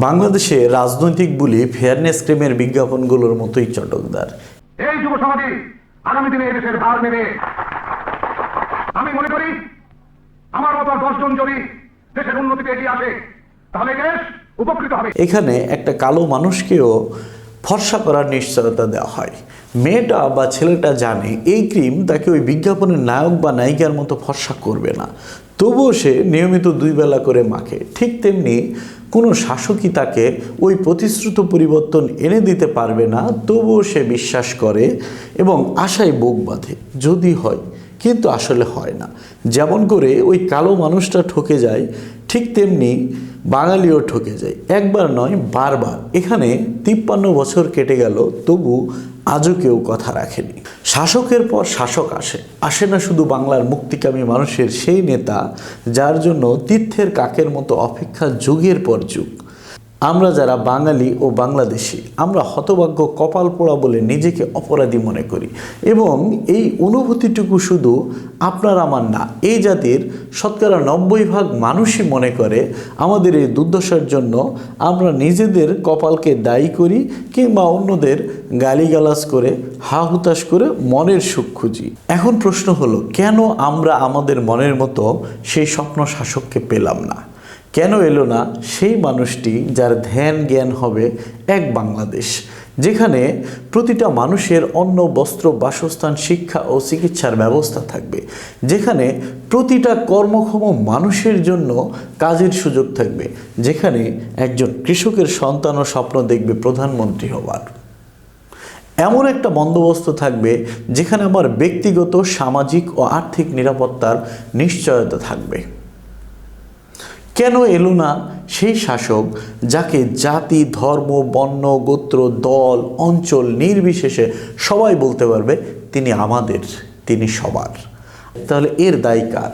বাংলাদেশে রাজনৈতিক বুলি ফেয়ারনেস ক্রিমের বিজ্ঞাপনগুলোর মতোই চটকদার। এই যুব সমাজে আগামী দিনে এই দেশের ভার নেবে। আমি মনে করি আমার মতো দশজন যদি দেশের উন্নতিতে এগিয়ে আসে তাহলে দেশ উপকৃত হবে। এখানে একটা কালো মানুষকেও ফর্সা করার নিশ্চয়তা দেওয়া হয়। মেয়েটা বা ছেলেটা জানে এই ক্রিম তাকে ওই বিজ্ঞাপনের নায়ক বা নায়িকার মতো ফর্সা করবে না। তবুও সে নিয়মিত দুই বেলা করে মাখে। ঠিক তেমনি কোনো শাসকই তাকে ওই প্রতিশ্রুত পরিবর্তন এনে দিতে পারবে না, তবুও সে বিশ্বাস করে এবং আশায় বুক বাঁধে। যদি হয়, কিন্তু আসলে হয় না। যেমন করে ওই কালো মানুষটা ঠকে যায়, ঠিক তেমনি বাঙালিও ঠকে যায়। একবার নয়, বারবার। এখানে তিপ্পান্ন বছর কেটে গেল, তবু আজও কেউ কথা রাখেনি। শাসকের পর শাসক আসে। আসে না শুধু বাংলার মুক্তিকামী মানুষের সেই নেতা, যার জন্য তীর্থের কাকের মতো অপেক্ষা যুগের পর যুগ। আমরা যারা বাঙালি ও বাংলাদেশি, আমরা হতভাগ্য কপাল পোড়া বলে নিজেকে অপরাধী মনে করি। এবং এই অনুভূতিটুকু শুধু আপনার আমার না, এই জাতির শতকরা নব্বই ভাগ মানুষই মনে করে, আমাদের এই দুর্দশার জন্য আমরা নিজেদের কপালকে দায়ী করি কিংবা অন্যদের গালিগালাজ করে হা হুতাশ করে মনের সুখ খুঁজি। এখন প্রশ্ন হলো, কেন আমরা আমাদের মনের মতো সেই স্বপ্ন শাসককে পেলাম না? কেন এলো না? সেই মানুষটি যার ধ্যান জ্ঞান হবে এক বাংলাদেশ, যেখানে প্রতিটা মানুষের অন্ন, বস্ত্র, বাসস্থান, শিক্ষা ও চিকিৎসার ব্যবস্থা থাকবে, যেখানে প্রতিটা কর্মক্ষম মানুষের জন্য কাজের সুযোগ থাকবে, যেখানে একজন কৃষকের সন্তানও স্বপ্ন দেখবে প্রধানমন্ত্রী হওয়ার। এমন একটা বন্দোবস্ত থাকবে, যেখানে আমার ব্যক্তিগত, সামাজিক ও আর্থিক নিরাপত্তার নিশ্চয়তা থাকবে। কেন এলো না সেই শাসক যাকে জাতি, ধর্ম, বর্ণ, গোত্র, দল, অঞ্চল নির্বিশেষে সবাই বলতে পারবে তিনি আমাদের, তিনি সবার। তাহলে এর দায় কার?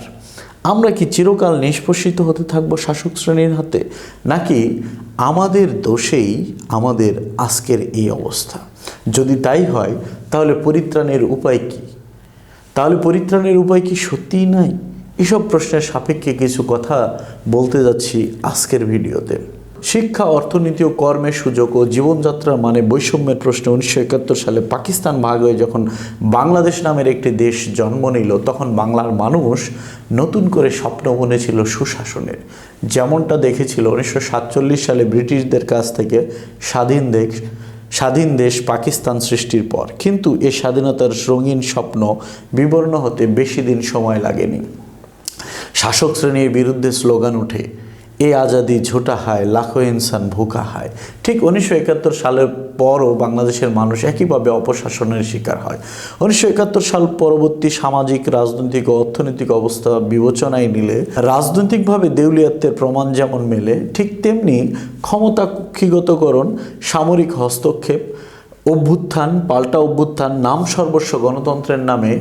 আমরা কি চিরকাল নিষ্পষিত হতে থাকব শাসক শ্রেণির হাতে? নাকি আমাদের দোষেই আমাদের আজকের এই অবস্থা? যদি তাই হয়, তাহলে পরিত্রাণের উপায় কী? তাহলে পরিত্রাণের উপায় কি সত্যিই নাই? এসব প্রশ্নের সাপেক্ষে কিছু কথা বলতে যাচ্ছি আজকের ভিডিওতে। শিক্ষা, অর্থনীতি ও কর্মের সুযোগ ও জীবনযাত্রার মানে বৈষম্যের প্রশ্নে উনিশশো একাত্তর সালে পাকিস্তান ভাগ হয়ে যখন বাংলাদেশ নামের একটি দেশ জন্ম নিল, তখন বাংলার মানুষ নতুন করে স্বপ্ন বুনেছিল সুশাসনের। যেমনটা দেখেছিল উনিশশো সাতচল্লিশ সালে ব্রিটিশদের কাছ থেকে স্বাধীন দেশ স্বাধীন দেশ পাকিস্তান সৃষ্টির পর। কিন্তু এ স্বাধীনতার রঙিন স্বপ্ন বিবর্ণ হতে বেশি দিন সময় লাগেনি। শাসক শ্রেণির বিরুদ্ধে স্লোগান ওঠে, এ আজাদি ঝোটা হায়, লাখো ইনসান ভুকা হায়। ঠিক উনিশশো একাত্তর সালের পরও বাংলাদেশের মানুষ একইভাবে অপশাসনের শিকার হয়। উনিশশো একাত্তর সাল পরবর্তী সামাজিক, রাজনৈতিক ও অর্থনৈতিক অবস্থা বিবেচনায় নিলে রাজনৈতিকভাবে দেউলিয়াত্বের প্রমাণ যেমন মেলে, ঠিক তেমনি ক্ষমতা কুক্ষিগতকরণ সামরিক হস্তক্ষেপ অভ্যুত্থান, পাল্টা অভ্যুত্থান, নাম সর্বস্ব গণতন্ত্রের নামে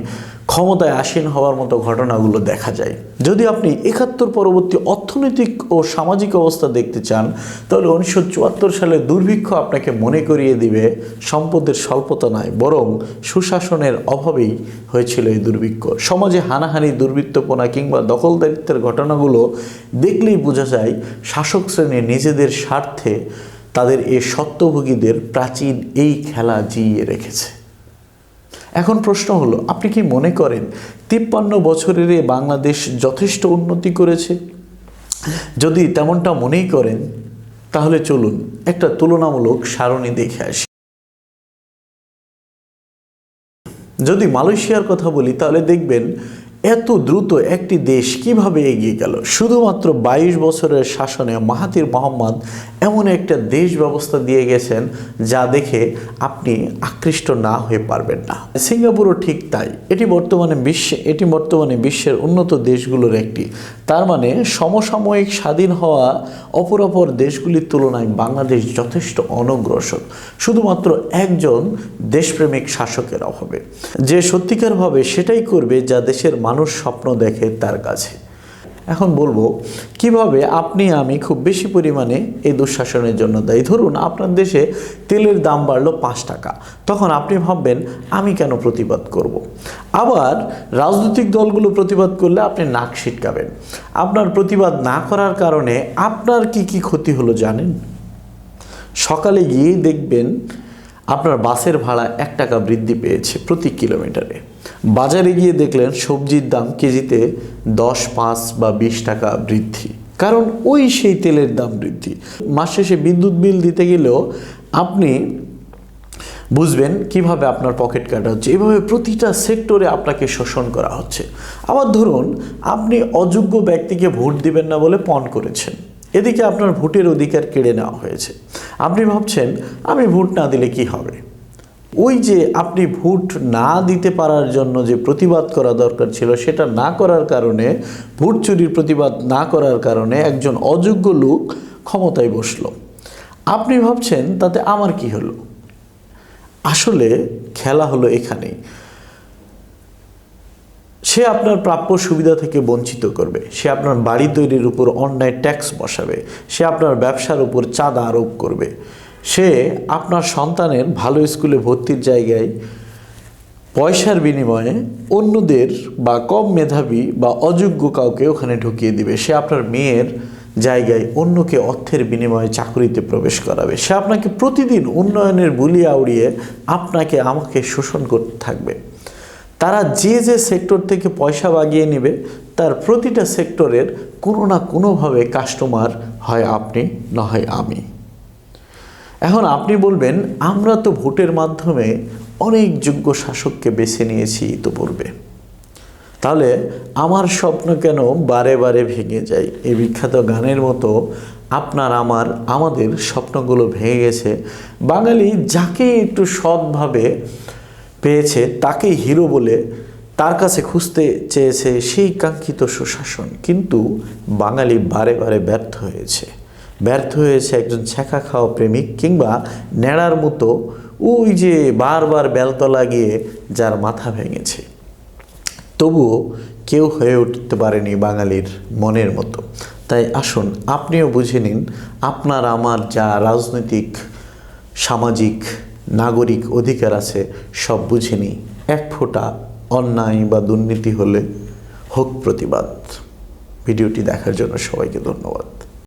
ক্ষমতায় আসীন হওয়ার মতো ঘটনাগুলো দেখা যায়। যদি আপনি একাত্তর পরবর্তী অর্থনৈতিক ও সামাজিক অবস্থা দেখতে চান, তাহলে উনিশশো চুয়াত্তর সালে দুর্ভিক্ষ আপনাকে মনে করিয়ে দিবে সম্পদের স্বল্পতা নয়, বরং সুশাসনের অভাবেই হয়েছিল এই দুর্ভিক্ষ। সমাজে হানাহানি, দুর্বৃত্তপনা কিংবা দখলদারিত্বের ঘটনাগুলো দেখলেই বোঝা যায় শাসক শ্রেণি নিজেদের স্বার্থে তাদের এই সত্যভোগীদের প্রাচীন এই খেলা জিইয়ে রেখেছে। এখন প্রশ্ন হলো, আপনি কি মনে করেন তিপ্পান্ন বছরের এ বাংলাদেশ যথেষ্ট উন্নতি করেছে? যদি তেমনটা মনেই করেন, তাহলে চলুন একটা তুলনামূলক সারণী দেখে আসি। যদি মালয়েশিয়ার কথা বলি, তাহলে দেখবেন এত দ্রুত একটি দেশ কীভাবে এগিয়ে গেল? শুধুমাত্র বাইশ বছরের শাসনে মাহাতির মোহাম্মদ এমন একটা দেশ ব্যবস্থা দিয়ে গেছেন যা দেখে আপনি আকৃষ্ট না হয়ে পারবেন না। সিঙ্গাপুরও ঠিক তাই। এটি বর্তমানে বিশ্বে, এটি বর্তমানে বিশ্বের উন্নত দেশগুলোর একটি। তার মানে সমসাময়িক স্বাধীন হওয়া অপরাপর দেশগুলির তুলনায় বাংলাদেশ যথেষ্ট অনগ্রসর। শুধুমাত্র একজন দেশপ্রেমিক শাসকের অভাবে। যে সত্যিকারভাবে সেটাই করবে যা দেশের মানুষ স্বপ্ন দেখে তার কাছে। এখন বলব, কীভাবে আপনি, আমি খুব বেশি পরিমাণে এই দুঃশাসনের জন্য দায়ী? ধরুন, আপনার দেশে তেলের দাম বাড়লো পাঁচ টাকা। তখন আপনি ভাববেন, আমি কেন প্রতিবাদ করব। আবার রাজনৈতিক দলগুলো প্রতিবাদ করলে আপনি নাক ছিটকাবেন। আপনার প্রতিবাদ না করার কারণে আপনার কি কি ক্ষতি হলো জানেন? সকালে গিয়েই দেখবেন, আপনার বাসের ভাড়া এক টাকা বৃদ্ধি পেয়েছে প্রতি কিলোমিটারে। বাজারে গিয়ে দেখলেন সবজির দাম কেজিতে দশ, পাঁচ বা বিশ টাকা বৃদ্ধি। কারণ ওই সেই তেলের দাম বৃদ্ধি। মাস শেষে বিদ্যুৎ বিল দিতে গেলেও আপনি বুঝবেন কীভাবে আপনার পকেট কাটা হচ্ছে। এভাবে প্রতিটা সেক্টরে আপনাকে শোষণ করা হচ্ছে। আবার ধরুন, আপনি অযোগ্য ব্যক্তিকে ভোট দিবেন না বলে পণ করেছেন। এদিকে আপনার ভোটের অধিকার কেড়ে নেওয়া হয়েছে। আপনি ভাবছেন, আমি ভোট না দিলে কি হবে? ওই যে আপনি ভোট না দিতে পারার জন্য যে প্রতিবাদ করা দরকার ছিল, সেটা না করার কারণে, ভোট চুরির প্রতিবাদ না করার কারণে একজন অযোগ্য লোক ক্ষমতায় বসল। আপনি ভাবছেন, তাতে আমার কি হলো? আসলে খেলা হলো এখানেই। সে আপনার প্রাপ্য সুবিধা থেকে বঞ্চিত করবে। সে আপনার বাড়ি তৈরির উপর অন্যায় ট্যাক্স বসাবে। সে আপনার ব্যবসার উপর চাঁদা আরোপ করবে। সে আপনার সন্তানের ভালো স্কুলে ভর্তির জায়গায় পয়সার বিনিময়ে অন্যদের বা কম মেধাবী বা অযোগ্য কাউকে ওখানে ঢুকিয়ে দিবে। সে আপনার মেয়ের জায়গায় অন্যকে অর্থের বিনিময়ে চাকরিতে প্রবেশ করাবে। সে আপনাকে প্রতিদিন উন্নয়নের বুলি আউড়িয়ে আপনাকে আমাকে শোষণ করতে থাকবে। তারা যে যে সেক্টর থেকে পয়সা বাগিয়ে নেবে, তার প্রতিটা সেক্টরের কোনো না কোনোভাবে কাস্টমার হয় আপনি, না হয় আমি। এখন আপনি বলবেন, আমরা তো ভোটের মাধ্যমে অনেক যোগ্য শাসককে বেছে নিয়েছি ইতোপূর্বে। তাহলে আমার স্বপ্ন কেন বারে বারে ভেঙে যায়? এই বিখ্যাত গানের মতো আপনার আমার, আমাদের স্বপ্নগুলো ভেঙে গেছে। বাঙালি যাকে একটু সৎভাবে পেয়েছে তাকে হিরো বলে তার কাছে খুঁজতে চেয়েছে সেই কাঙ্ক্ষিত সুশাসন। কিন্তু বাঙালি বারে বারে ব্যর্থ হয়েছে। ব্যর্থ হয়েছে একজন ছ্যাঁকা খাওয়া প্রেমিক কিংবা ন্যাড়ার মতো ওই যে বারবার বেলতলা গিয়ে যার মাথা ভেঙেছে। তবুও কেউ হয়ে উঠতে পারেনি বাঙালির মনের মতো। তাই আসুন, আপনিও বুঝে নিন, আপনার, আমার যা রাজনৈতিক, সামাজিক, নাগরিক অধিকার আছে, সব বুঝে নিই। এক ফোঁটা অন্যায় বা দুর্নীতি হলে হোক প্রতিবাদ। ভিডিওটি দেখার জন্য সবাইকে ধন্যবাদ।